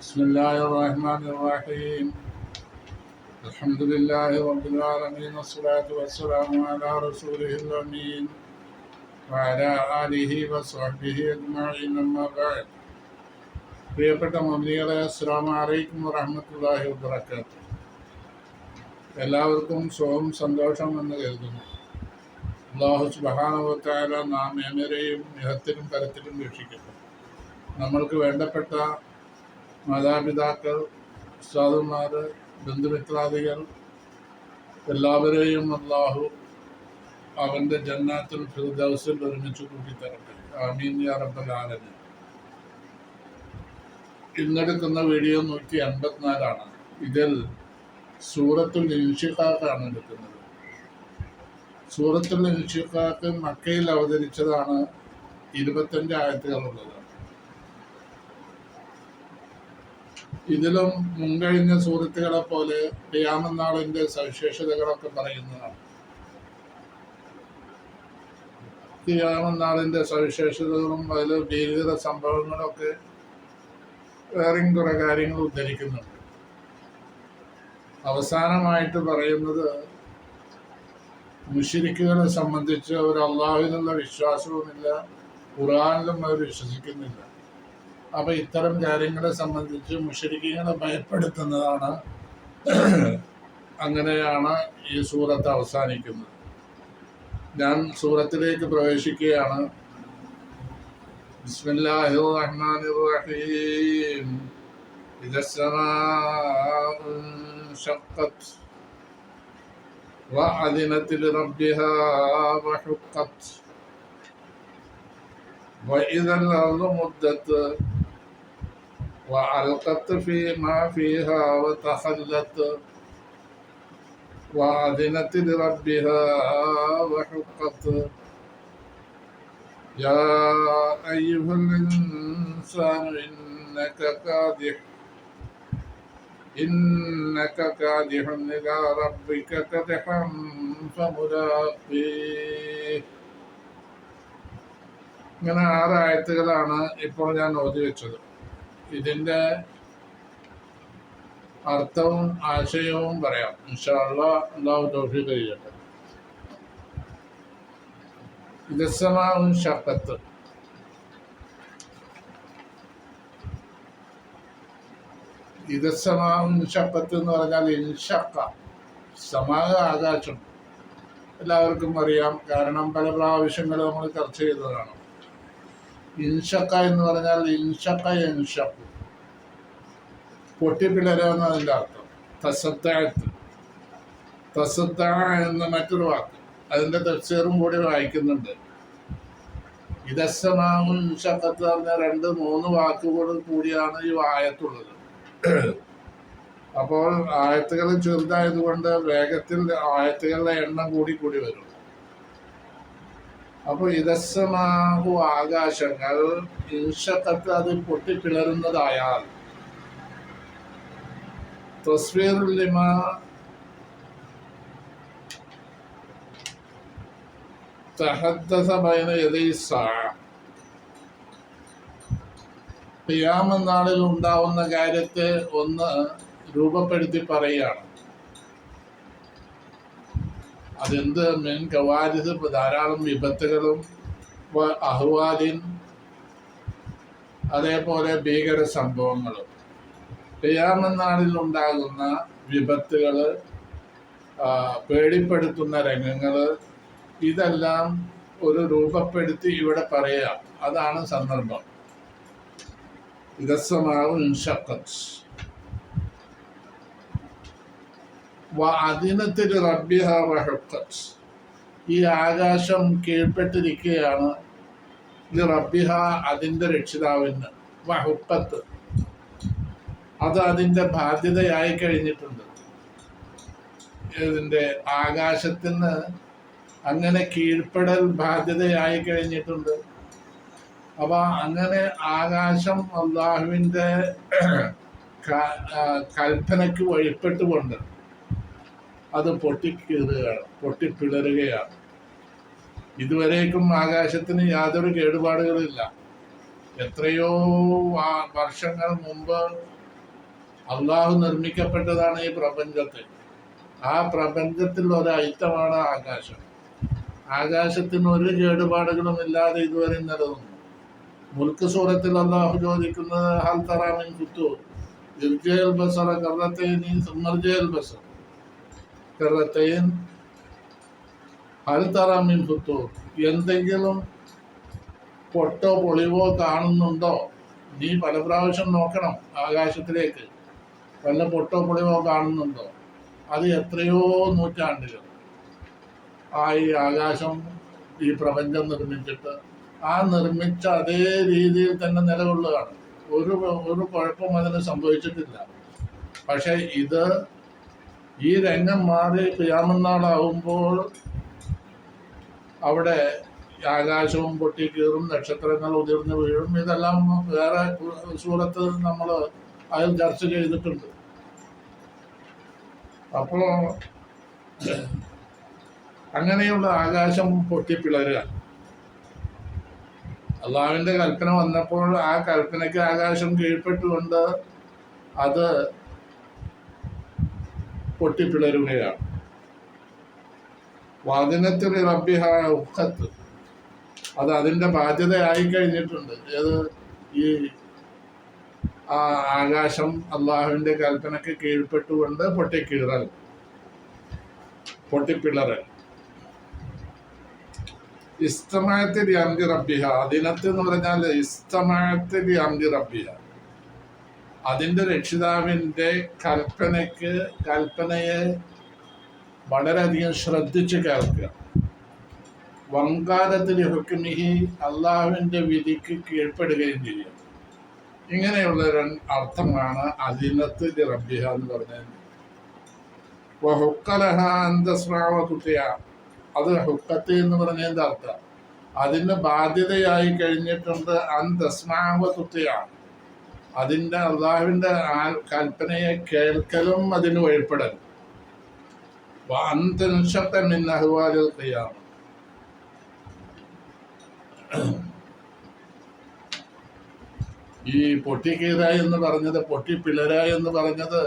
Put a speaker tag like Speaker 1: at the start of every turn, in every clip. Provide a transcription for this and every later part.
Speaker 1: بسم الله الرحمن الرحيم الحمد لله رب العالمين والصلاة والسلام على رسوله الأمين وعلى آله وصحبه أجمعين أما بعد പ്രിയപ്പെട്ട മമ്മികളെ അസ്സാം വലൈക്കും വറഹമത്തല്ലാഹി വബർക്കാത്തു എല്ലാവർക്കും സുഖം സന്തോഷം എന്ന് കരുതുന്നു അള്ളാഹു സുബാനുവത്തായ നാം ഏവരെയും ഇഹത്തിലും കരത്തിലും രക്ഷിക്കുന്നു നമ്മൾക്ക് വേണ്ടപ്പെട്ട മാതാപിതാക്കൾ ഉസ്താദന്മാർ ബന്ധുമിത്രാദികൾ എല്ലാവരെയും അള്ളാഹു അവന്റെ ജന്നാത്തിൽ ഫിർദൗസിൽ ഒരുമിച്ച് കൂട്ടിത്തരട്ടെ. ആമീൻ യാ ഇന്നെടുക്കുന്ന വീഡിയോ നൂറ്റി അൻപത്തിനാലാണ്. ഇതിൽ സൂറത്തുൽ ഇൻഷിഖാക്കാണ് എടുക്കുന്നത്. സൂറത്തുൽ ഇൻഷിഖാക്ക് മക്കയിൽ അവതരിച്ചതാണ് ഇരുപത്തഞ്ച് ആയത്തുകളുള്ളത്. ഇതിലും മുൻകഴിഞ്ഞ സുഹൃത്തുക്കളെ പോലെ ഡിയാമനാളിന്റെ സവിശേഷതകളൊക്കെ പറയുന്നതാണ്. ഡിയാമനാളിന്റെ സവിശേഷതകളും അതിൽ ഭീകര സംഭവങ്ങളൊക്കെ വേറെയും കുറെ കാര്യങ്ങൾ ഉദ്ധരിക്കുന്നുണ്ട്. അവസാനമായിട്ട് പറയുന്നത് മുഷിരിക്കുകളെ സംബന്ധിച്ച് അവർ അള്ളാഹുവിനുള്ള വിശ്വാസവുമില്ല ഖുറാനിലും അവർ വിശ്വസിക്കുന്നില്ല. അപ്പൊ ഇത്തരം കാര്യങ്ങളെ സംബന്ധിച്ച് മുഷരിക്കുകളെ ഭയപ്പെടുത്തുന്നതാണ് അങ്ങനെയാണ് ഈ സൂറത്ത് അവസാനിക്കുന്നത് ഞാൻ സൂറത്തിലേക്ക് പ്രവേശിക്കുകയാണ് ബിസ്മില്ലാഹിർ റഹ്മാനിർ റഹീം إذا السماء انشقت وأذنت لربها وحقت وإذا الأرض مدت وألقت فيما فيها وتخلت وأذنت لربها وحقت يا أيها الإنسان إنك كادح إنك كادح إلى ربك كدحا فملاقيه ഇങ്ങനെ ആറ് ആയത്തുകളാണ് ഇപ്പോൾ ഞാൻ ഓതി വെച്ചത് ഇതിന്റെ അർത്ഥവും ആശയവും പറയാം. ഇൻഷാള്ള അള്ളാഹു തൗഫീഖ് ചെയ്യട്ടെ ഇതസമാവും ഷക്കത്ത് ഇതസമാവും ഷക്കത്ത് എന്ന് പറഞ്ഞാൽ ഇൻഷക്ക സമാഗ ആകാശം. എല്ലാവർക്കും അറിയാം. കാരണം പല പ്രാവശ്യങ്ങൾ നമ്മൾ ചർച്ച ചെയ്തതാണ്. ഇൻഷക്ക എന്ന് പറഞ്ഞാൽ ഇൻഷക്ക ഇൻഷക്കു. പൊട്ടിപ്പിളരുന്ന അതിന്റെ അർത്ഥം. തസത്താഴത്ത് തസത്ത എന്ന മറ്റൊരു വാക്ക്. അതിന്റെ തഫ്സീറും കൂടി വായിക്കുന്നുണ്ട്. ഇതസ്സമാവും ഇൻഷക്കത്ത് പറഞ്ഞ രണ്ട് മൂന്ന് വാക്കുകൾ കൂടിയാണ് ഈ ആയത്തുള്ളത്. അപ്പോൾ ആയത്തുകൾ ചെറുതായതുകൊണ്ട് വേഗത്തിൽ ആയത്തുകളുടെ എണ്ണം കൂടി കൂടി വരും. അപ്പൊ ഇതസ്സമാകു ആകാശങ്ങൾ ഇൻഷക്കത്ത് അത് പൊട്ടിപ്പിളരുന്നതായാൽ തസ്വീറുലിമ തഹദ്ദസ ബൈന യദൈ സാഅ ഖിയാമനാളിൽ ഉണ്ടാവുന്ന കാര്യത്തെ ഒന്ന് രൂപപ്പെടുത്തി പറയുകയാണ്. അതെന്ത്? മെൻ കവാരിത് ധാരാളം വിപത്തുകളും അഹ്വാദിൻ അതേപോലെ ഭീകര സംഭവങ്ങളും. ഖിയാമനാളിൽ ഉണ്ടാകുന്ന വിപത്തുകൾ പേടിപ്പെടുത്തുന്ന രംഗങ്ങൾ ഇതെല്ലാം ഒരു രൂപപ്പെടുത്തി ഇവിടെ പറയാം അതാണ് സന്ദർഭം. ഇതസ്സമാവും ഇൻഷക്കത്ത്. അതിനത്തിൽ റബ്ബിഹ ഈ ആകാശം കീഴ്പ്പെട്ടിരിക്കുകയാണ്. ഇത് റബ്ബിഹ അതിന്റെ രക്ഷിതാവിന് വഹുക്കത്ത്. അത് അതിന്റെ ബാധ്യതയായി കഴിഞ്ഞിട്ടുണ്ട്. ഇതിന്റെ ആകാശത്തിന് അങ്ങനെ കീഴ്പ്പെടൽ ബാധ്യതയായി കഴിഞ്ഞിട്ടുണ്ട്. അപ്പൊ അങ്ങനെ ആകാശം അള്ളാഹുവിന്റെ കൽപ്പനയ്ക്ക് വഴിപ്പെട്ടുകൊണ്ട് അത് പൊട്ടിക്കീറുകയാണ് പൊട്ടിപ്പിളരുകയാണ്. ഇതുവരേക്കും ആകാശത്തിന് യാതൊരു കേടുപാടുകളില്ല. എത്രയോ വർഷങ്ങൾ മുമ്പ് അള്ളാഹു നിർമ്മിക്കപ്പെട്ടതാണ് ഈ പ്രപഞ്ചത്തെ. ആ പ്രപഞ്ചത്തിൽ ഒരു ഐറ്റമാണ് ആകാശം. ആകാശത്തിന് ഒരു കേടുപാടുകളും ഇല്ലാതെ ഇതുവരെ നിലനിന്നു. മുൽക്ക് സൂറത്തിൽ അള്ളാഹു ചോദിക്കുന്നത് ഹൽ തറാമിൻ കുത്തു ഇർജയൽ ബസറ നീ സുമർജയൽ ബസർ. കറത്തൈൻ ഹൽ തറാമിൻ എന്തെങ്കിലും പൊട്ടോ പൊളിവോ കാണുന്നുണ്ടോ? നീ പല പ്രാവശ്യം നോക്കണം ആകാശത്തിലേക്ക്. വല്ല പൊട്ടോ പൊളിവോ കാണുന്നുണ്ടോ? അത് എത്രയോ നൂറ്റാണ്ടുകൾ. ആ ഈ ആകാശം ഈ പ്രപഞ്ചം നിർമ്മിച്ചിട്ട് ആ നിർമ്മിച്ച അതേ രീതിയിൽ തന്നെ നിലകൊള്ളുകയാണ്. ഒരു ഒരു കുഴപ്പം അതിന് സംഭവിച്ചിട്ടില്ല. പക്ഷേ ഇത് ഈ രംഗം മാറി ക്യാമനാളാകുമ്പോൾ അവിടെ ആകാശവും പൊട്ടിക്കീറും നക്ഷത്രങ്ങൾ ഉതിർന്നു വീഴും. ഇതെല്ലാം വേറെ സൂറത്ത് നമ്മൾ അതിൽ ചർച്ച ചെയ്തിട്ടുണ്ട്. അപ്പോൾ അങ്ങനെയുള്ള ആകാശം പൊട്ടിപ്പിളരുക. അള്ളാവിന്റെ കൽപ്പന വന്നപ്പോൾ ആ കൽപ്പനയ്ക്ക് ആകാശം കീഴ്പ്പെട്ടുകൊണ്ട് അത് പൊട്ടിപ്പിളരുകയാണ്. വാദിനത്തിൽ റബ്ബിഹ ഉഖത്ത് അത് അതിന്റെ ബാധ്യതയായി കഴിഞ്ഞിട്ടുണ്ട്. ഏത് ഈ ആ ആകാശം അള്ളാഹുവിന്റെ കൽപ്പനയ്ക്ക് കീഴ്പ്പെട്ടുകൊണ്ട് പൊട്ടിക്കീറൽ പൊട്ടിപ്പിളറൽ ഇസ്തമായത്തിൽ അംഗി റബ്ബിഹ അതിനത്ത് എന്ന് പറഞ്ഞാൽ ഇസ്തമായത്തിൽ അംഗി റബ്ബിഹ. അതിന്റെ രക്ഷിതാവിന്റെ കൽപ്പനയ്ക്ക് കൽപ്പനയെ വളരെയധികം ശ്രദ്ധിച്ച് കേൾക്കുക. വങ്കാരത്തിൽ ഹുക്കുമിഹി അള്ളാഹുവിന്റെ വിധിക്ക് കീഴ്പ്പെടുകയും ചെയ്യും. ഇങ്ങനെയുള്ള ഒരു അർത്ഥമാണ് അതിനത്ത് റബ്ബിഹ എന്ന് പറഞ്ഞത്. ഹുക്കലഹ അന്തസ്രാവ കുട്ടിയ അത് ഹുക്കത്ത് എന്ന് പറഞ്ഞതിന്റെ അർത്ഥം. അതിന് ബാധ്യതയായി കഴിഞ്ഞിട്ടുണ്ട് അന്തസ്മാവ തുത്തിയ അതിന്റെ അള്ളാഹുവിന്റെ ആ കൽപ്പനയെ കേൾക്കലും അതിന് വഴിപ്പെടൽ അന്തനിഷത്തെ മിന്നഹുവാലിൽ ചെയ്യാം ഈ പൊട്ടിക്കീര എന്ന് പറഞ്ഞത് പൊട്ടിപ്പിളര എന്ന് പറഞ്ഞത്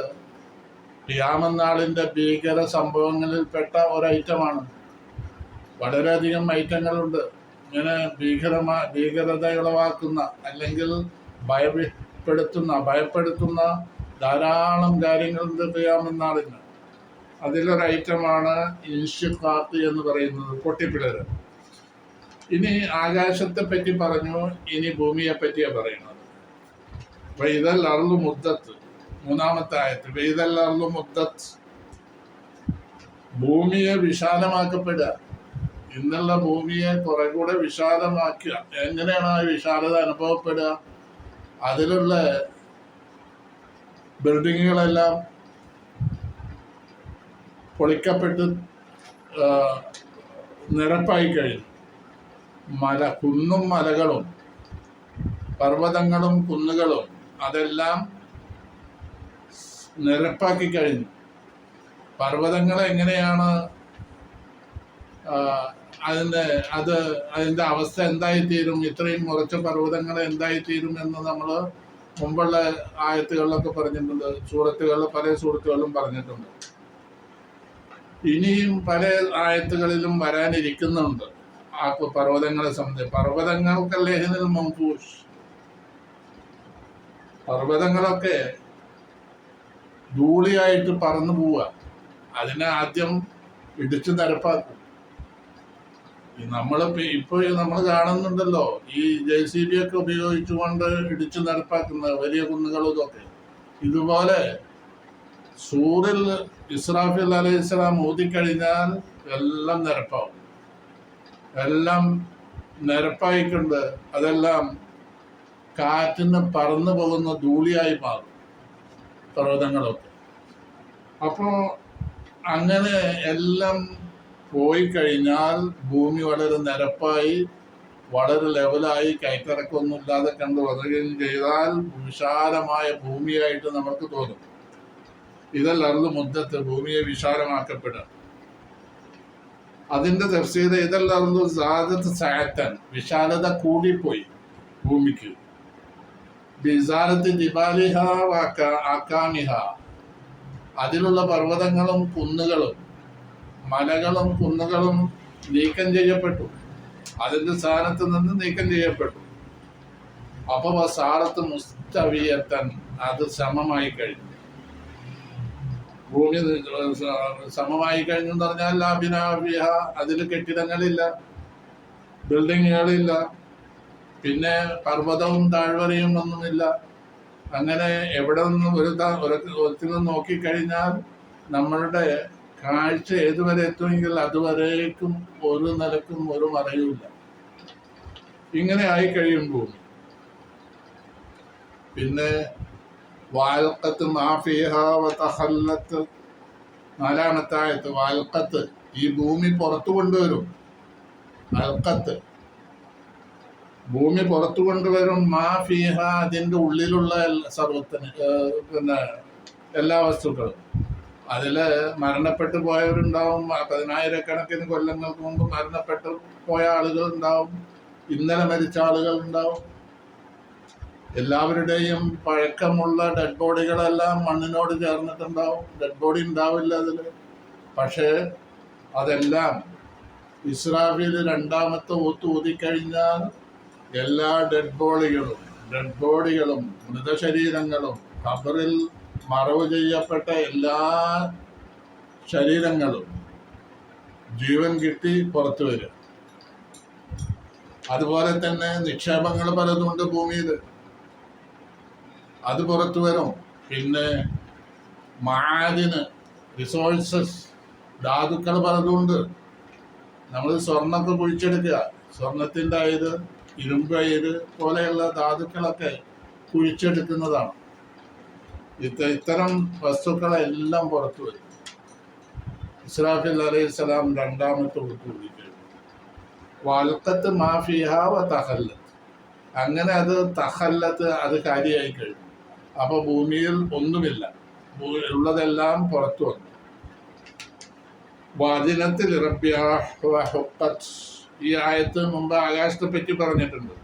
Speaker 1: ഖിയാമന്നാളിന്റെ ഭീകര സംഭവങ്ങളിൽപ്പെട്ട ഒരൈറ്റമാണ്. വളരെയധികം ഐറ്റങ്ങളുണ്ട്. ഇങ്ങനെ ഭീകരമാ ഭീകരത ഉളവാക്കുന്ന അല്ലെങ്കിൽ ഭയപ്പെടുത്തുന്ന ഭയപ്പെടുത്തുന്ന ധാരാളം കാര്യങ്ങൾ ഖിയാമന്നാളിന് അതിലൊരു ഐറ്റമാണ് ഇൻഷിഖാത്ത് എന്ന് പറയുന്നത് പൊട്ടിപ്പിളര് ഇനി ആകാശത്തെ പറ്റി പറഞ്ഞു ഇനി ഭൂമിയെ പറ്റിയാ പറയുന്നത്. വൈതൽ അറുളു മുദ്ദത്ത് മൂന്നാമത്തെ ആയത്ത് വൈതൽ അറുളു മുദ്ദത്ത്. ഭൂമിയെ വിശാലമാക്കപ്പെടുക ഇന്നുള്ള ഭൂമിയെ കുറെ കൂടെ വിശാലമാക്കുക. എങ്ങനെയാണ് ആ വിശാലത അനുഭവപ്പെടുക? അതിലുള്ള ബിൽഡിങ്ങുകളെല്ലാം പൊളിക്കപ്പെട്ട് നിരപ്പായി കഴിഞ്ഞു മല കുന്നും മലകളും പർവതങ്ങളും കുന്നുകളും അതെല്ലാം നിരപ്പാക്കി കഴിഞ്ഞു പർവതങ്ങൾ എങ്ങനെയാണ് അതിന്റെ അത് അതിന്റെ അവസ്ഥ എന്തായിത്തീരും? ഇത്രയും മുറച്ച പർവതങ്ങൾ എന്തായിത്തീരും എന്ന് നമ്മൾ മുമ്പുള്ള ആയത്തുകളിലൊക്കെ പറഞ്ഞിട്ടുണ്ട്. സൂറത്തുകളിൽ പല സൂറത്തുകളിലും പറഞ്ഞിട്ടുണ്ട്. ഇനിയും പല ആയത്തുകളിലും വരാനിരിക്കുന്നുണ്ട്. ആ പർവതങ്ങളെ സംബന്ധിച്ച്. പർവതങ്ങൾക്കല്ലേ മംഫൂഷ്? പർവതങ്ങളൊക്കെ ധൂളിയായിട്ട് പറന്നു പോവുക. അതിനെ ആദ്യം ഇടിച്ചു നിരപ്പാക്കും നമ്മളിപ്പോ ഇപ്പൊ നമ്മൾ കാണുന്നുണ്ടല്ലോ ഈ ജെ സി ബി ഒക്കെ ഉപയോഗിച്ചുകൊണ്ട് ഇടിച്ചു നടപ്പാക്കുന്ന വലിയ കുന്നുകളും ഇതൊക്കെ. ഇതുപോലെ സൂറിൽ ഇസ്രാഫിൽ അലൈഹി സ്വലാം ഊതിക്കഴിഞ്ഞാൽ എല്ലാം നിരപ്പാവും. എല്ലാം നിരപ്പായിക്കൊണ്ട് അതെല്ലാം കാറ്റിന് പറന്നു പോകുന്ന ധൂളിയായി മാറും പർവതങ്ങളൊക്കെ. അപ്പോൾ അങ്ങനെ എല്ലാം പോയി കഴിഞ്ഞാൽ ഭൂമി വളരെ നിരപ്പായി വളരെ ലെവലായി കയറ്റിറക്കൊന്നുമില്ലാതെ കണ്ട് വളരുകയും ചെയ്താൽ വിശാലമായ ഭൂമിയായിട്ട് നമുക്ക് തോന്നും. ഇതല്ലർന്ന് മുദ്ദത്ത് ഭൂമിയെ വിശാലമാക്കപ്പെടുക. അതിന്റെ തഫ്സീർ ഇതല്ലറുത് സാദത്ത് സാറ്റൻ വിശാലത കൂടിപ്പോയി ഭൂമിക്ക്. വാക്ക- ആക്കാമിഹ. അതിലുള്ള പർവതങ്ങളും കുന്നുകളും മലകളും കുന്നുകളും നീക്കം ചെയ്യപ്പെട്ടു. അതിന്റെ സ്ഥാനത്ത് നിന്ന് നീക്കം ചെയ്യപ്പെട്ടു. അപ്പൊ സാറത്ത് മുസ്തവിയത്തൻ അത് സമമായി കഴിഞ്ഞു. ഭൂമി സമമായി കഴിഞ്ഞു എന്ന് പറഞ്ഞാൽ ലാബിനാബിഹ അതിൽ കെട്ടിടങ്ങളില്ല ബിൽഡിങ്ങുകളില്ല പിന്നെ പർവതവും താഴ്വരയും ഒന്നുമില്ല. അങ്ങനെ എവിടെ നിന്നും ഒരു ഒരു നോക്കിക്കഴിഞ്ഞാൽ നമ്മളുടെ കാഴ്ച ഏതുവരെ എത്തുമെങ്കിൽ അതുവരേക്കും ഒരു നിലക്കും ഒരു മറയുമില്ല. ഇങ്ങനെ ആയി കഴിയുമ്പോൾ പിന്നെ വാൽക്കത്ത് മാഫിഹാവത്തഹല്ലത്ത് നാലാമത്തായത്ത് വാൽക്കത്ത് ഈ ഭൂമി പുറത്തു കൊണ്ടുവരും. അൽക്കത്ത് ഭൂമി പുറത്തു കൊണ്ടുവരും. മാ ഫീഹ അതിന്റെ ഉള്ളിലുള്ള സർവത്തിന് പിന്നെ എല്ലാ വസ്തുക്കളും. അതിൽ മരണപ്പെട്ടു പോയവരുണ്ടാവും. പതിനായിരക്കണക്കിന് കൊല്ലങ്ങൾക്ക് മുമ്പ് മരണപ്പെട്ടു പോയ ആളുകൾ ഉണ്ടാവും ഇന്നലെ മരിച്ച ആളുകൾ ഉണ്ടാവും എല്ലാവരുടെയും പഴക്കമുള്ള ഡെഡ് ബോഡികളെല്ലാം മണ്ണിനോട് ചേർന്നിട്ടുണ്ടാവും. ഡെഡ് ബോഡി ഉണ്ടാവില്ല അതിൽ പക്ഷേ അതെല്ലാം ഇസ്രാഫിൽ രണ്ടാമത്തെ ഊത്ത് ഊതിക്കഴിഞ്ഞാൽ എല്ലാ ഡെഡ് ബോഡികളും ഡെഡ് ബോഡികളും മൃതശരീരങ്ങളും ഖബറിൽ മറവ് ചെയ്യപ്പെട്ട എല്ലാ ശരീരങ്ങളും ജീവൻ കിട്ടി പുറത്തു വരും അതുപോലെ തന്നെ നിക്ഷേപങ്ങൾ പലതുണ്ട് ഭൂമിയിൽ അത് പുറത്തു വരും. പിന്നെ മാലിന് റിസോഴ്സസ് ധാതുക്കൾ പലതുണ്ട് നമ്മൾ സ്വർണമൊക്കെ കുഴിച്ചെടുക്കുക. സ്വർണത്തിന്റെ അയത് ഇരുമ്പ് അയത് പോലെയുള്ള ധാതുക്കളൊക്കെ കുഴിച്ചെടുക്കുന്നതാണ്. ഇത്ത ഇത്തരം വസ്തുക്കളെല്ലാം പുറത്തു വരും. ഇസ്രാഫിൽ അലൈഹി സ്വലാം രണ്ടാമത്തെ ഉൾക്കൊള്ളിക്കഴിഞ്ഞു വൽക്കത്ത് മാഫിയാവ വ തഹല്ലത്ത് അങ്ങനെ അത് തഹല്ലത്ത് അത് കാര്യമായി കഴിഞ്ഞു. അപ്പൊ ഭൂമിയിൽ ഒന്നുമില്ല. ഉള്ളതെല്ലാം പുറത്തു വന്നു. വാദിനത്തിൽ ഈ ആയത്ത് മുമ്പ് ആകാശത്തെ പറ്റി പറഞ്ഞിട്ടുണ്ട്.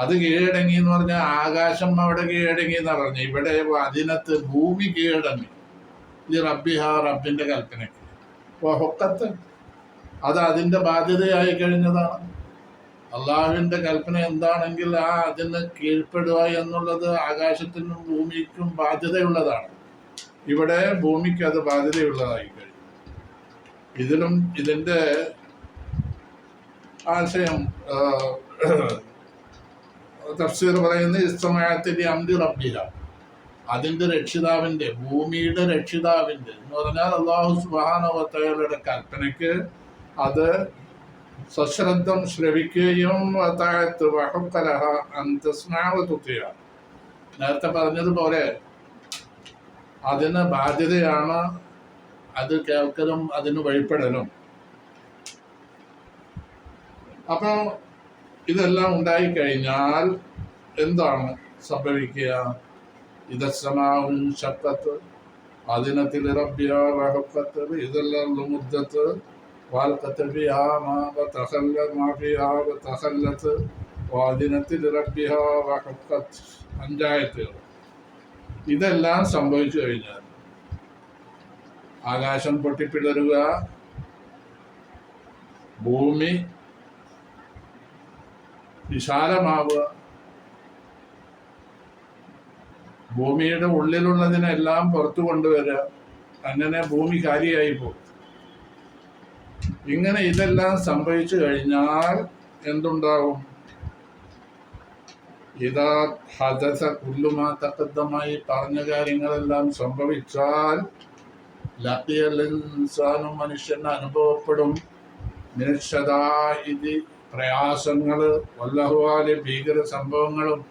Speaker 1: അത് കീഴടങ്ങി എന്ന് പറഞ്ഞാൽ ആകാശം അവിടെ കീഴടങ്ങി എന്ന് പറഞ്ഞു. ഇവിടെ അതിനകത്ത് ഭൂമി കീഴടങ്ങി. ഈ റബ്ബിഹ റബ്ബിന്റെ കൽപ്പനയ്ക്ക് ഹൊക്കത്ത് അത് അതിന്റെ ബാധ്യതയായി കഴിഞ്ഞതാണ്. അള്ളാഹുവിന്റെ കൽപ്പന എന്താണെങ്കിൽ ആ അതിന് കീഴ്പ്പെടുക എന്നുള്ളത് ആകാശത്തിനും ഭൂമിക്കും ബാധ്യതയുള്ളതാണ്. ഇവിടെ ഭൂമിക്ക് അത് ബാധ്യതയുള്ളതായി കഴിഞ്ഞു. ഇതിലും ഇതിന്റെ ആശയം തഫ്സീർ പറയുന്നത് ഇസ്തമായത്തിന്റെ അന്തി റബ്ബില. അതിന്റെ രക്ഷിതാവിന്റെ ഭൂമിയുടെ രക്ഷിതാവിന്റെ എന്ന് പറഞ്ഞാൽ അള്ളാഹു സുബാനവത്തയുടെ കൽപ്പനയ്ക്ക് അത് സശ്രദ്ധം ശ്രവിക്കുകയും വതാഴത്ത് വഹക്കലഹ അന്തസ്നാവ് തുത്തിയ. നേരത്തെ പറഞ്ഞതുപോലെ അതിന് ബാധ്യതയാണ് അത് കേൾക്കലും അതിന് വഴിപ്പെടലും. അപ്പോൾ ഇതെല്ലാം ഉണ്ടായി കഴിഞ്ഞാൽ എന്താണ് സംഭവിക്കുക? ഇതശ്രമാവും ശക്തത്ത് അതിനത്തിൽ റബ്ബിയ വഹക്കത്ത് ഇതെല്ലാം മുദ്ദത്ത് വാൽക്കത്ത് ഫിഹാ മാ വതഖല്ല മാ ഫിഹാ വാദിനത്തിൽ റബ്ബിഹ വഹക്കത്ത്. പഞ്ചായത്തുകൾ ഇതെല്ലാം സംഭവിച്ചു കഴിഞ്ഞാൽ ആകാശം പൊട്ടിപ്പിടരുക ഭൂമി വിശാലമാവുക. ഭൂമിയുടെ ഉള്ളിലുള്ളതിനെല്ലാം പുറത്തു കൊണ്ടുവരിക. അങ്ങനെ ഭൂമി കാര്യമായി പോകും. ഇങ്ങനെ ഇതെല്ലാം സംഭവിച്ചു കഴിഞ്ഞാൽ എന്തുണ്ടാവും? ഇതാ ഹദസ കുല്ലുമാ തക്കദ്ധമായി പറഞ്ഞ കാര്യങ്ങളെല്ലാം സംഭവിച്ചാൽ ലക്കിയൽ ഇൻസാനും മനുഷ്യന് അനുഭവപ്പെടും. നിരക്ഷതായിതി പ്രയാസങ്ങൾ വല്ലഹുവാൽ ഭീകര സംഭവങ്ങളും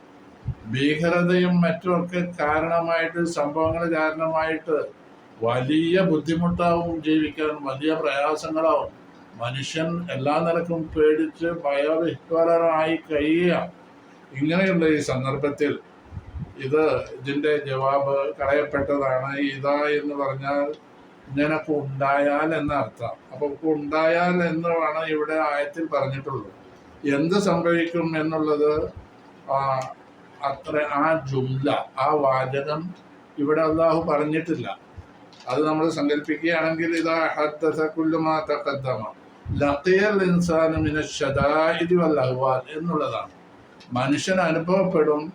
Speaker 1: ഭീകരതയും മറ്റുമൊക്കെ കാരണമായിട്ട് സംഭവങ്ങൾ കാരണമായിട്ട് വലിയ ബുദ്ധിമുട്ടാവും ജീവിക്കാൻ വലിയ പ്രയാസങ്ങളാവും. മനുഷ്യൻ എല്ലാ നിലക്കും പേടിച്ച് ഭയവിഹ്വലനായി കഴിയുക. ഇങ്ങനെയുള്ള ഈ സന്ദർഭത്തിൽ ഇത് ഇതിന്റെ ജവാബ് കളയപ്പെട്ടതാണ്. ഇതാ എന്ന് പറഞ്ഞാൽ നിനക്ക് ഉണ്ടായാൽ എന്ന അർത്ഥം. അപ്പൊ ഉണ്ടായാൽ എന്നാണ് ഇവിടെ ആയത്തിൽ പറഞ്ഞിട്ടുള്ളത്. എന്ത് സംഭവിക്കും എന്നുള്ളത് അത്ര ആ ജുംല ആ വാചകം ഇവിടെ അള്ളാഹു പറഞ്ഞിട്ടില്ല. അത് നമ്മൾ സങ്കല്പിക്കുകയാണെങ്കിൽ ഇതാ എന്നുള്ളതാണ്. മനുഷ്യൻ അനുഭവപ്പെടും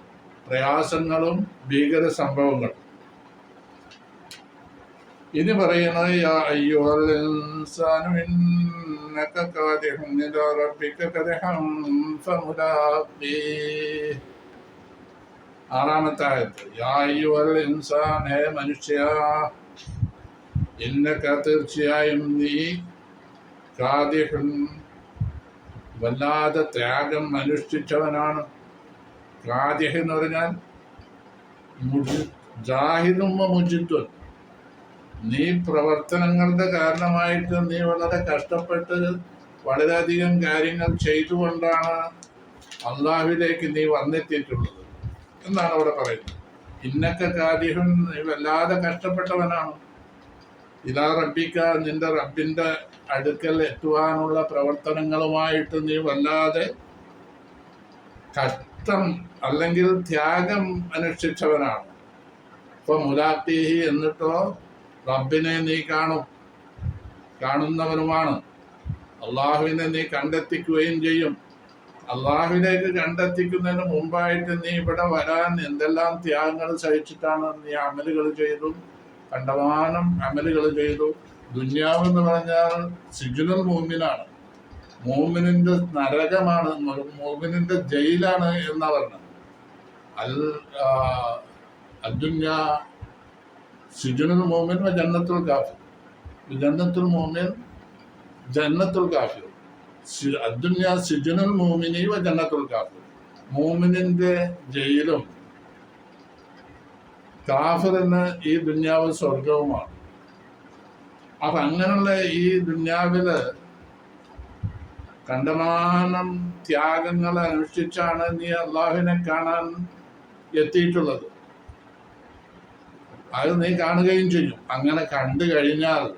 Speaker 1: പ്രയാസങ്ങളും ഭീകര സംഭവങ്ങളും. ഇനി പറയുന്നത് യാ ആറാമത്തെ യാ മനുഷ്യ തീർച്ചയായും നീ കാദിഹും വല്ലാതെ ത്യാഗം അനുഷ്ഠിച്ചവനാണ് കാദിഹ് എന്ന് പറഞ്ഞാൽ ജാഹിദും മുജിദ്വൻ നീ പ്രവർത്തനങ്ങളുടെ കാരണമായിട്ട് നീ വളരെ കഷ്ടപ്പെട്ട് വളരെയധികം കാര്യങ്ങൾ ചെയ്തുകൊണ്ടാണ് അള്ളാഹുവിലേക്ക് നീ വന്നെത്തിയിട്ടുള്ളത്. എന്നാണ് അവിടെ പറയുന്നത്. ഇന്നൊക്കെ കാര്യം നീ വല്ലാതെ കഷ്ടപ്പെട്ടവനാണ്. ഇതാ റബ്ബിക്ക നിന്റെ റബ്ബിന്റെ അടുക്കൽ എത്തുവാനുള്ള പ്രവർത്തനങ്ങളുമായിട്ട് നീ വല്ലാതെ കഷ്ടം അല്ലെങ്കിൽ ത്യാഗം അനുഷ്ഠിച്ചവനാണ്. ഇപ്പൊ മുലാത്തിഹി എന്നിട്ടോ റബ്ബിനെ നീ കാണും. കാണുന്നവനുമാണ്. അള്ളാഹുവിനെ നീ കണ്ടെത്തിക്കുകയും ചെയ്യും. അള്ളാഹുവിലേക്ക് കണ്ടെത്തിക്കുന്നതിന് മുമ്പായിട്ട് നീ ഇവിടെ വരാൻ എന്തെല്ലാം ത്യാഗങ്ങൾ സഹിച്ചിട്ടാണ് നീ അമലുകൾ ചെയ്തു? കണ്ടമാനം അമലുകൾ ചെയ്തു. ദുന്യാവ് എന്ന് പറഞ്ഞാൽ സിജുനൽ മൂമിനാണ്. മൂമിനിന്റെ നരകമാണ്. മൂമിനിന്റെ ജയിലാണ് എന്നാ പറഞ്ഞത്. അൽ അദ്ദുന്യ മൂമിൻ വ ജന്നത്തുൽ കാഫി ജന്നത്തുൽ മൂമിൻ ജന്നത്തുൽ കാഫി സി- അദ്ദുന്യ സിജുനുൽ മോമിനി വ ജന്നത്തുൽ കാഫിർ. മൂമിനിന്റെ ജയിലും കാഫിറിന് ഈ ദുന്യാവ് സ്വർഗവുമാണ് അപ്പൊ അങ്ങനെയുള്ള ഈ ദുന്യാവിൽ കണ്ടമാനം ത്യാഗങ്ങൾ അനുഷ്ഠിച്ചാണ് നീ അള്ളാഹുവിനെ കാണാൻ എത്തിയിട്ടുള്ളത്. അത് നീ കാണുകയും ചെയ്യും. അങ്ങനെ കണ്ടു കഴിഞ്ഞാൽ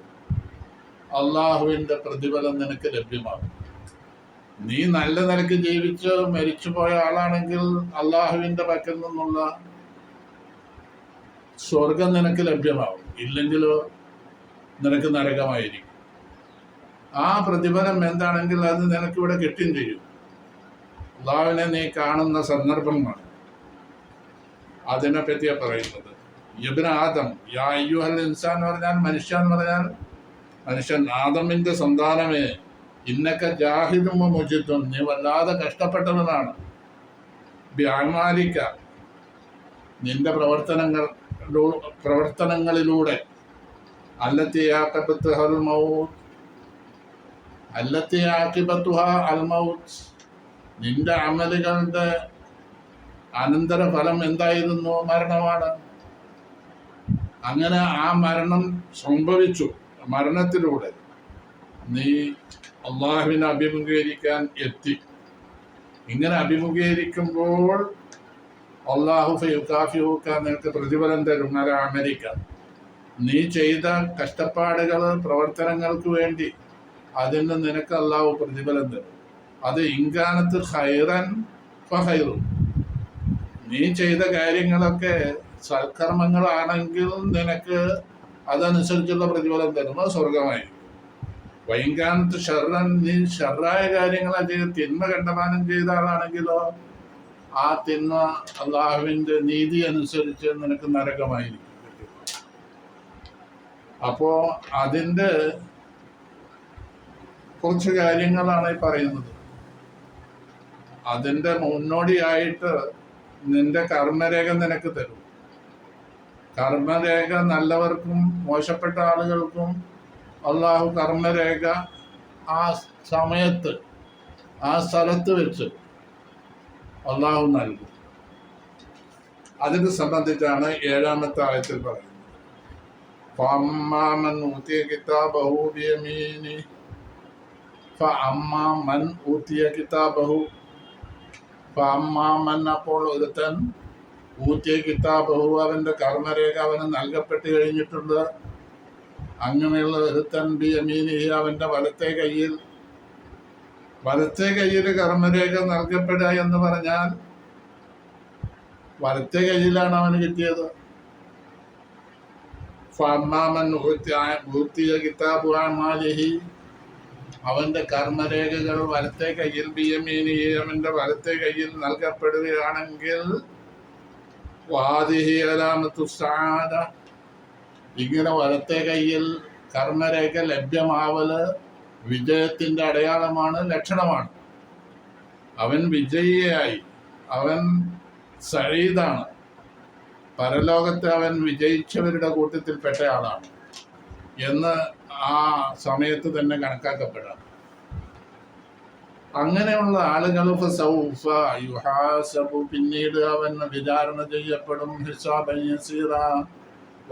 Speaker 1: അള്ളാഹുവിന്റെ പ്രതിഫലം നിനക്ക് ലഭ്യമാകും. നീ നല്ല നിലയ്ക്ക് ജീവിച്ച് മരിച്ചുപോയ ആളാണെങ്കിൽ അള്ളാഹുവിന്റെ പക്കൽ നിന്നുള്ള സ്വർഗം നിനക്ക് ലഭ്യമാകും. ഇല്ലെങ്കിലോ നിനക്ക് നരകമായിരിക്കും. ആ പ്രതിഫലം എന്താണെങ്കിൽ അത് നിനക്കിവിടെ കിട്ടുകയും ചെയ്യും. അള്ളാഹുവിനെ നീ കാണുന്ന സന്ദർഭമാണ് അതിനെപ്പറ്റിയാണ് പറയുന്നത്. യബിൻ ആദം. യാ അയ്യുഹൽ ഇൻസാൻ എന്ന് പറഞ്ഞാൽ മനുഷ്യ എന്ന് പറഞ്ഞാൽ മനുഷ്യൻ ആദമിന്റെ സന്താനമേ. ഇന്നൊക്കെ ജാഹിദും മുജിത്തും നീ വല്ലാതെ കഷ്ടപ്പെട്ടവനാണ്. വ്യാമാലിക്ക നിന്റെ പ്രവർത്തനങ്ങൾ പ്രവർത്തനങ്ങളിലൂടെ. അല്ലത്തി ആക്കബത്ത് ഹൽ മൗത്ത്. അല്ലത്തി ആക്കിബത്തുഹ അൽ മൗത്ത്. നിന്റെ അമലുകളുടെ അനന്തര ഫലം എന്തായിരുന്നു? മരണമാണ്. അങ്ങനെ ആ മരണം സംഭവിച്ചു മരണത്തിലൂടെ. നീ അള്ളാഹുവിനെ അഭിമുഖീകരിക്കാൻ എത്തി. ഇങ്ങനെ അഭിമുഖീകരിക്കുമ്പോൾ അള്ളാഹു ഫയുക്കാഫിഹുക്ക നിനക്ക് പ്രതിഫലം തരും. അല്ല അമേരിക്ക. നീ ചെയ്ത കഷ്ടപ്പാടുകൾ പ്രവർത്തനങ്ങൾക്ക് വേണ്ടി അതിന് നിനക്ക് അള്ളാഹു പ്രതിഫലം തരും. അത് ഇൻകാനത്ത് ഹൈറൻ ഫൈറും നീ ചെയ്ത കാര്യങ്ങളൊക്കെ സൽക്കർമ്മങ്ങളാണെങ്കിൽ നിനക്ക് അതനുസരിച്ചുള്ള പ്രതിഫലം തരുന്നത് സ്വർഗമായി വൈകാനത്ത് ഷർറൻ നീ ഷർറായ കാര്യങ്ങളെ ചെയ്ത് തിന്മ കണ്ടമാനം ചെയ്ത ആളാണെങ്കിലോ ആ തിന്മ അള്ളാഹുവിന്റെ നീതി അനുസരിച്ച് നിനക്ക് നരകമായിരിക്കും. അപ്പോ അതിന്റെ കുറച്ച് കാര്യങ്ങളാണ് ഈ പറയുന്നത്. അതിന്റെ മുന്നോടിയായിട്ട് നിന്റെ കർമ്മരേഖ നിനക്ക് തരും. കർമ്മരേഖ നല്ലവർക്കും മോശപ്പെട്ട ആളുകൾക്കും അള്ളാഹു കർമ്മരേഖ ആ സമയത്ത് ആ സ്ഥലത്ത് വെച്ച് അള്ളാഹു നൽകും. അതിനെ സംബന്ധിച്ചാണ് ഏഴാമത്തെ ആയത്തിൽ പറയുന്നത്. ഊതിയ കിതാബഹു ഫഅമ്മാമൻ അപ്പോൾ ഒരുത്തൻ ഊറ്റിയ കിതാബഹു അവന്റെ കർമ്മരേഖ അവന് നൽകപ്പെട്ട് കഴിഞ്ഞിട്ടുണ്ട്. അങ്ങനെയുള്ള ഒരുത്തൻ ബി അമീനി അവന്റെ വലത്തെ കയ്യിൽ വലത്തെ കയ്യിൽ കർമ്മരേഖ നൽകപ്പെടുക എന്ന് പറഞ്ഞാൽ വലത്തെ കയ്യിലാണ് അവന് കിട്ടിയത്. ഫമ്മാമൻ ഊത്തിയ- ഊത്തിയ കിതാബു അഅ്മാലിഹി അവന്റെ കർമ്മരേഖകൾ വലത്തെ കയ്യിൽ ബി എം അവന്റെ വലത്തെ കയ്യിൽ നൽകപ്പെടുകയാണെങ്കിൽ ഇങ്ങനെ വലത്തെ കയ്യിൽ കർമ്മരേഖ ലഭ്യമാവൽ വിജയത്തിന്റെ അടയാളമാണ് ലക്ഷണമാണ്. അവൻ വിജയിയായി. അവൻ സഴീദാണ് പരലോകത്തെ അവൻ വിജയിച്ചവരുടെ കൂട്ടത്തിൽപ്പെട്ടയാളാണ് എന്ന് ആ സമയത്ത് തന്നെ കണക്കാക്കപ്പെടാം. അങ്ങനെയുള്ള ആളുകൾ പിന്നീട് അവൻ വിചാരണ ചെയ്യപ്പെടും.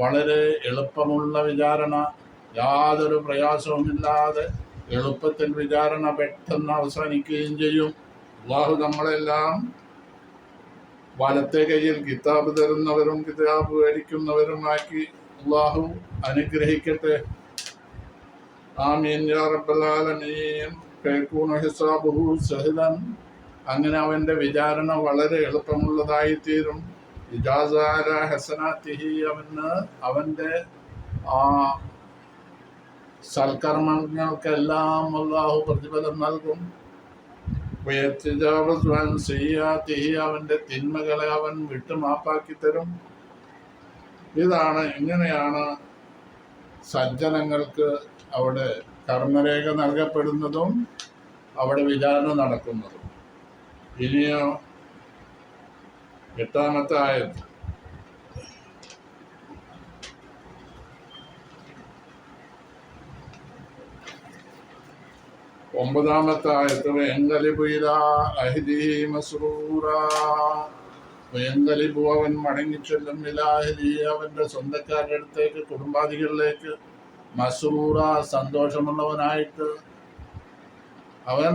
Speaker 1: വളരെ എളുപ്പമുള്ള വിചാരണ. യാതൊരു പ്രയാസവുമില്ലാതെ എളുപ്പത്തിൽ വിചാരണ പെട്ടെന്ന് അവസാനിക്കുകയും ചെയ്യും. അള്ളാഹു നമ്മളെല്ലാം വലത്തെ കയ്യിൽ കിതാബ് തരുന്നവരും കിതാബ് മേടിക്കുന്നവരുമാക്കി അള്ളാഹു അനുഗ്രഹിക്കട്ടെ. ആമീൻ യാ ഫയകൂന ഹിസാബുഹു സഹലൻ അങ്ങനെ അവന്റെ വിചാരണ വളരെ എളുപ്പമുള്ളതായി തീരും. ഇജാസാര ഹസനാത്തിഹി അവന് അവന്റെ ആ സൽക്കർമ്മങ്ങൾക്കെല്ലാം അള്ളാഹു പ്രതിഫലം നൽകും. വയത്തിജാവസ് വൻ ചെയ്യാത്തിഹി അവന്റെ തിന്മകളെ അവൻ വിട്ടുമാപ്പാക്കി തരും. ഇതാണ് ഇങ്ങനെയാണ് സജ്ജനങ്ങൾക്ക് അവിടെ കർമ്മരേഖ നൽകപ്പെടുന്നതും അവിടെ വിചാരണ നടക്കുന്നതും. ഇനിയോ എട്ടാമത്തെ ആയത്. ഒമ്പതാമത്തെ ആയത്ത് വെങ്കലിബുല അഹിദി വെങ്കലിബു അവൻ മടങ്ങിച്ചെല്ലും അവന്റെ സ്വന്തക്കാരുടെ അടുത്തേക്ക് കുടുംബാദികളിലേക്ക് മസ്റൂറ സന്തോഷമുള്ളവനായിട്ട് അവൻ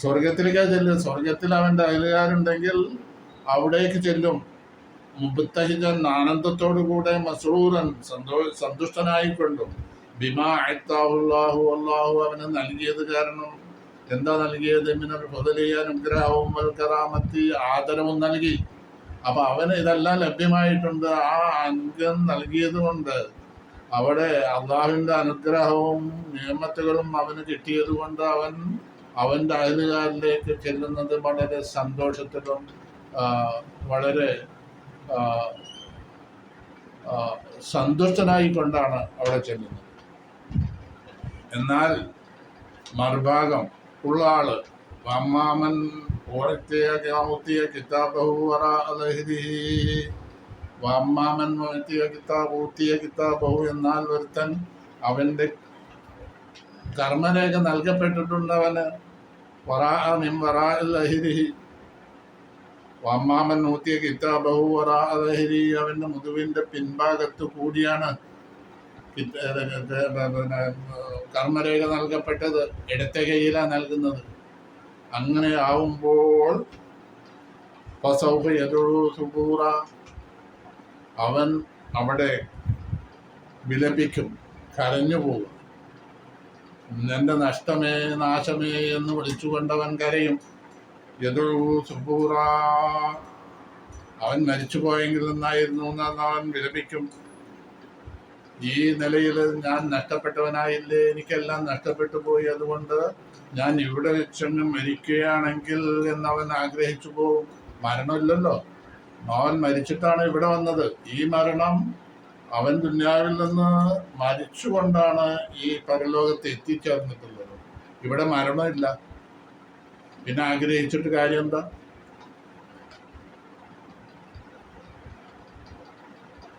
Speaker 1: സ്വർഗത്തിലേക്കാ ചെല്ലും. സ്വർഗത്തിൽ അവന്റെ അയലുകാരുണ്ടെങ്കിൽ അവിടേക്ക് ചെല്ലും. മുബത്തഹിജൻ ആനന്ദത്തോടു കൂടെ മസ്റൂറൻ സന്തോ സന്തുഷ്ടനായിക്കൊണ്ടും. ബിമാ അയത്താഹുല്ലാഹു അള്ളാഹു അവന് നൽകിയത് കാരണം എന്താ നൽകിയത്? മിനൽ ഫുതലിയ അനുഗ്രഹവും വൽക്കറാമത്തി ആദരവും നൽകി. അപ്പൊ അവന് ഇതെല്ലാം ലഭ്യമായിട്ടുണ്ട്. ആ അംഗം നൽകിയത് കൊണ്ട് അവിടെ അള്ളാഹുവിന്റെ അനുഗ്രഹവും നിയമത്തുകളും അവന് കിട്ടിയത് കൊണ്ട് അവൻ അവന്റെ അയലുകാരിലേക്ക് ചെല്ലുന്നത് വളരെ സന്തോഷത്തിലും വളരെ സന്തുഷ്ടനായിക്കൊണ്ടാണ് അവിടെ ചെല്ലുന്നത് എന്നാൽ മറുഭാഗം ഉള്ള ആൾ വമ്മാമൻ ഓർത്തിയ ഊത്തിയ കിതാബഹു വറ ദഹ്രിഹി. വമ്മാമൻ കിത്താ കിതാബ് കിത്താ കിതാബഹു എന്നാൽ ഒരുത്തൻ അവന്റെ കർമ്മരേഖ നൽകപ്പെട്ടിട്ടുണ്ടവന് അവന് വറാഅ മിൻ വറാഇ ലഹിരിഹി. വമ്മാമൻ ഊത്തിയ കിതാബഹു വറാഅ ദഹ്രി അവന്റെ മുതുവിന്റെ പിൻഭാഗത്ത് കൂടിയാണ് കർമ്മരേഖ നൽകപ്പെട്ടത്. ഇടത്തെ കയ്യിലാണ് നൽകുന്നത്. അങ്ങനെ ആവുമ്പോൾ ഫസൗഫ യദുഉ സുബൂറ. അവൻ അവിടെ വിലപിക്കും കരഞ്ഞു പോകും എന്റെ നഷ്ടമേ നാശമേ എന്ന് വിളിച്ചുകൊണ്ടവൻ കരയും. യദുഉ സുബൂറ അവൻ മരിച്ചു പോയെങ്കിൽ നിന്നായിരുന്നു എന്ന് അവൻ വിലപിക്കും? ഈ നിലയിൽ ഞാൻ നഷ്ടപ്പെട്ടവനായില്ലേ? എനിക്കെല്ലാം നഷ്ടപ്പെട്ടു പോയി അതുകൊണ്ട് ഞാൻ ഇവിടെ വെച്ചെങ്ങും മരിക്കുകയാണെങ്കിൽ എന്നവൻ ആഗ്രഹിച്ചു പോകും മരണമില്ലല്ലോ. അവൻ മരിച്ചിട്ടാണ് ഇവിടെ വന്നത്. ഈ മരണം അവൻ ദുന്യാവിൽ നിന്ന് മരിച്ചുകൊണ്ടാണ് ഈ പരലോകത്ത് എത്തിച്ചേർന്നിട്ടുള്ളത്. ഇവിടെ മരണമില്ല. പിന്നെ ആഗ്രഹിച്ചിട്ട് കാര്യം എന്താ?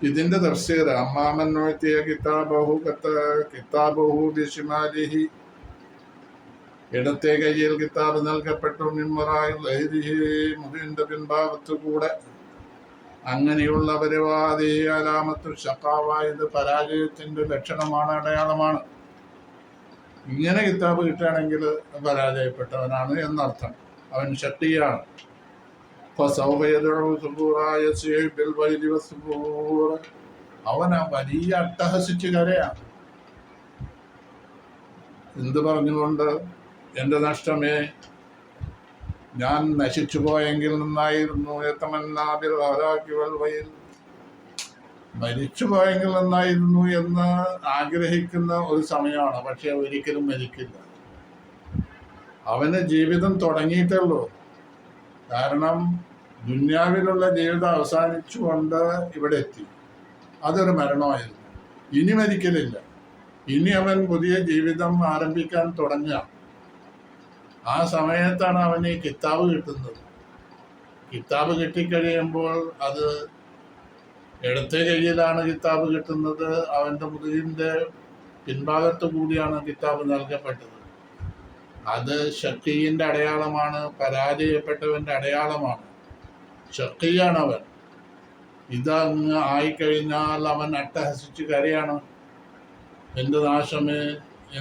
Speaker 1: ഇതിന്റെ തഫ്സീർ അമ്മാമൻ നോത്തിയ കിതാബഹു കത്ത കിതാബഹു ബിഷിമാലിഹി ഇടത്തെ കയ്യിൽ കിതാബ് നൽകപ്പെട്ടു മിമ്മറായി ലഹരിഹി മുഹിന്റെ പിൻഭാഗത്തു കൂടെ. അങ്ങനെയുള്ളവരവാദി അലാമത്തു ഷക്കാവായത് പരാജയത്തിന്റെ ലക്ഷണമാണ് അടയാളമാണ്. ഇങ്ങനെ കിതാബ് കിട്ടുകയാണെങ്കിൽ പരാജയപ്പെട്ടവനാണ് എന്നർത്ഥം. അവൻ ശക്തിയാണ്. അവൻ ആ വലിയ അട്ടഹസിച്ച് കരയാണ്. എന്ത് പറഞ്ഞുകൊണ്ട് എന്റെ നഷ്ടമേ ഞാൻ നശിച്ചു പോയെങ്കിൽ നന്നായിരുന്നു. എത്തമന്നാബിൽ ആരാക്കിവൽ വയിൽ മരിച്ചു പോയെങ്കിൽ നന്നായിരുന്നു എന്ന് ആഗ്രഹിക്കുന്ന ഒരു സമയമാണ്. പക്ഷെ ഒരിക്കലും മരിക്കില്ല. അവന് ജീവിതം തുടങ്ങിയിട്ടുള്ളൂ കാരണം ദുന്യാവിലുള്ള ജീവിതം അവസാനിച്ചുകൊണ്ട് ഇവിടെ എത്തി. അതൊരു മരണമായിരുന്നു. ഇനി മരിക്കലില്ല. ഇനി അവൻ പുതിയ ജീവിതം ആരംഭിക്കാൻ തുടങ്ങുക. ആ സമയത്താണ് അവന് ഈ കിതാബ് കിട്ടുന്നത്. കിതാബ് കിട്ടിക്കഴിയുമ്പോൾ അത് എടുത്ത കയ്യിലാണ് കിതാബ് കിട്ടുന്നത്. അവന്റെ മുതുകിന്റെ പിൻഭാഗത്ത് കൂടിയാണ് കിതാബ് നൽകപ്പെട്ടത്. അത് ഷക്കീന്റെ അടയാളമാണ് പരാജയപ്പെട്ടവന്റെ അടയാളമാണ്. ഷക്കിയാണ് അവൻ. ഇതങ്ങ് ആയിക്കഴിഞ്ഞാൽ അവൻ അട്ടഹസിച്ച് കരയാണ്. എന്റെ നാശമേ?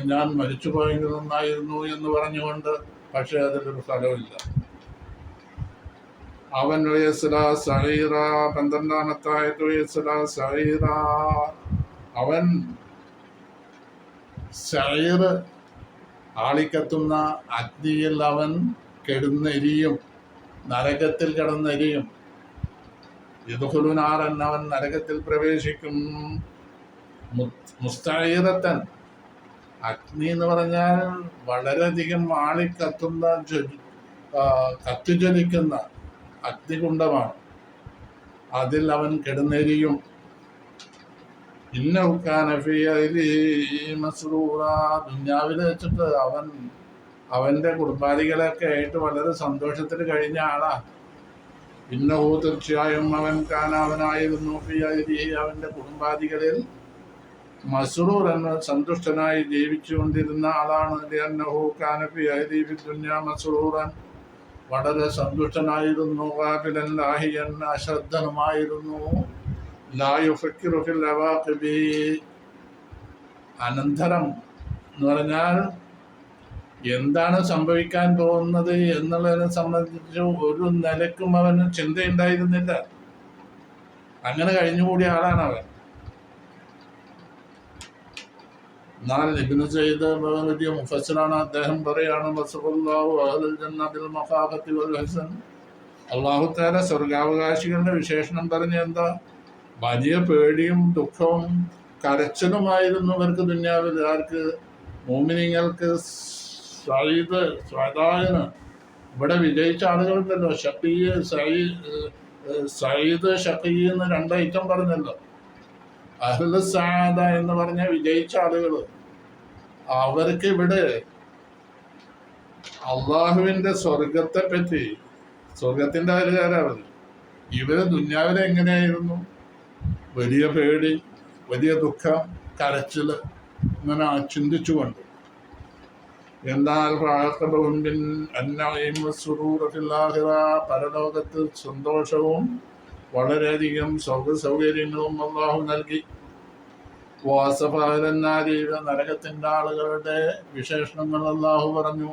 Speaker 1: ഞാൻ മരിച്ചു പോയെങ്കിൽ നന്നായിരുന്നു എന്ന് പറഞ്ഞുകൊണ്ട് പക്ഷേ അതിലൊരു ഫലമില്ല അവൻ സഹീറ പന്ത്രണ്ടാമത്തായത് സഹീറ. അവൻ സഹീർ ആളിക്കത്തുന്ന അഗ്നിയിൽ അവൻ കെടുന്നെരിയും നരകത്തിൽ കിടന്നെരിയും. യദുഹുലുനാറൻ അവൻ നരകത്തിൽ പ്രവേശിക്കും. മുസ്തീറത്തൻ അഗ്നി എന്ന് പറഞ്ഞാൽ വളരെയധികം ആളിക്കത്തുന്ന കത്തിജ്വലിക്കുന്ന അഗ്നികുണ്ഡമാണ്. അതിൽ അവൻ കെടുന്നെരിയും. ദുഞ്ഞാവിൽ വെച്ചിട്ട് അവൻ അവന്റെ കുടുംബാദികളൊക്കെ ആയിട്ട് വളരെ സന്തോഷത്തിൽ കഴിഞ്ഞ ആളാ. ഇന്നഹു തീർച്ചയായും അവൻ കാനാവനായിരുന്നു. അവന്റെ കുടുംബാദികളിൽ മസ്റൂർ എന്ന സന്തുഷ്ടനായി ജീവിച്ചുകൊണ്ടിരുന്ന ആളാണ്. ലിയന്നഹു കാനഫി ദുന്യ മസ്റൂറൻ വളരെ സന്തുഷ്ടനായിരുന്നു. വാബിലൻ ലാഹിയൻ അശ്രദ്ധനുമായിരുന്നു. ലായുഫിൽ അനന്തരം എന്ന് പറഞ്ഞാൽ എന്താണ് സംഭവിക്കാൻ പോകുന്നത് എന്നുള്ളതിനെ സംബന്ധിച്ച് ഒരു നിലക്കും അവന് ചിന്തയുണ്ടായിരുന്നില്ല. അങ്ങനെ കഴിഞ്ഞുകൂടിയ ആളാണ് അവൻ എന്നാൽ ഇബിന് ചെയ്ത് വലിയ മുഫസറാണ് അദ്ദേഹം പറയാണ് അള്ളാഹു താല സ്വർഗാവകാശികളുടെ വിശേഷണം പറഞ്ഞ എന്താ? വലിയ പേടിയും ദുഃഖവും കരച്ചിലുമായിരുന്നു അവർക്ക് ദുന്യാവിൽ. ആർക്ക്? മോമിനിങ്ങൾക്ക് സയ്യിദ് സ്വതായന് ഇവിടെ വിജയിച്ച ആളുകളുണ്ടല്ലോ ഷക്കീയ് സയ്യിദ് ഷക്കീ എന്ന് രണ്ട് ഐറ്റം പറഞ്ഞല്ലോ. അഹ്ല സാദ എന്ന് പറഞ്ഞ വിജയിച്ച ആളുകൾ അവർക്ക് ഇവിടെ അള്ളാഹുവിന്റെ സ്വർഗത്തെ പറ്റി സ്വർഗത്തിന്റെ കാര്യകാരാണ് ഇവർ ദുന്യാവിലെ എങ്ങനെയായിരുന്നു? വലിയ പേടി വലിയ ദുഃഖം കരച്ചിൽ ഇങ്ങനെ ചിന്തിച്ചുകൊണ്ട്. എന്നാൽ പരലോകത്ത് സന്തോഷവും വളരെയധികം സൗക സൗകര്യങ്ങളും അള്ളാഹു നൽകി. വാസഫാരന്നാരീവ നരകത്തിന്റെ ആളുകളുടെ വിശേഷണങ്ങൾ അള്ളാഹു പറഞ്ഞു.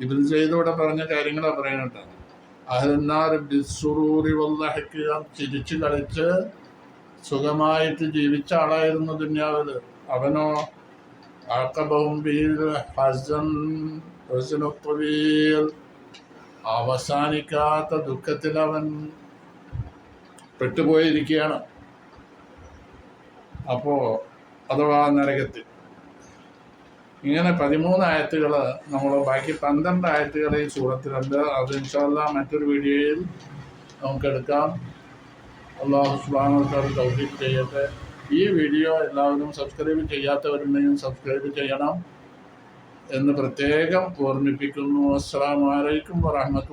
Speaker 1: ഇതിൽ ചെയ്തോടെ പറഞ്ഞ കാര്യങ്ങളാണ് പറയുന്നുണ്ട് അഹരന്മാർ ബിസുറൂറി വല്ലഹയ്ക്ക് ചിരിച്ചു കളിച്ച് സുഖമായിട്ട് ജീവിച്ച ആളായിരുന്നു ദുന്യാവിൽ. അവനോ അവസാനിക്കാത്ത ദുഃഖത്തിൽ അവൻ പെട്ടുപോയിരിക്കുകയാണ്. അപ്പോൾ അഥവാ നരകത്തിൽ. ഇങ്ങനെ പതിമൂന്ന് ആയത്തുകൾ നമ്മൾ ബാക്കി പന്ത്രണ്ട് ആയത്തുകൾ ഈ സൂറത്തിലുണ്ട്. അത് ഇൻഷാല്ല മറ്റൊരു വീഡിയോയിൽ നമുക്കെടുക്കാം അള്ളാഹു സുബാനോട് തൗഫീഖ് ചെയ്യട്ടെ. ഈ വീഡിയോ എല്ലാവരും സബ്സ്ക്രൈബ് ചെയ്യാത്തവരുണ്ടെങ്കിൽ സബ്സ്ക്രൈബ് ചെയ്യണം എന്ന് പ്രത്യേകം ഓർമ്മിപ്പിക്കുന്നു. അസ്സാം വലൈക്കും വറഹമത്തുള്ള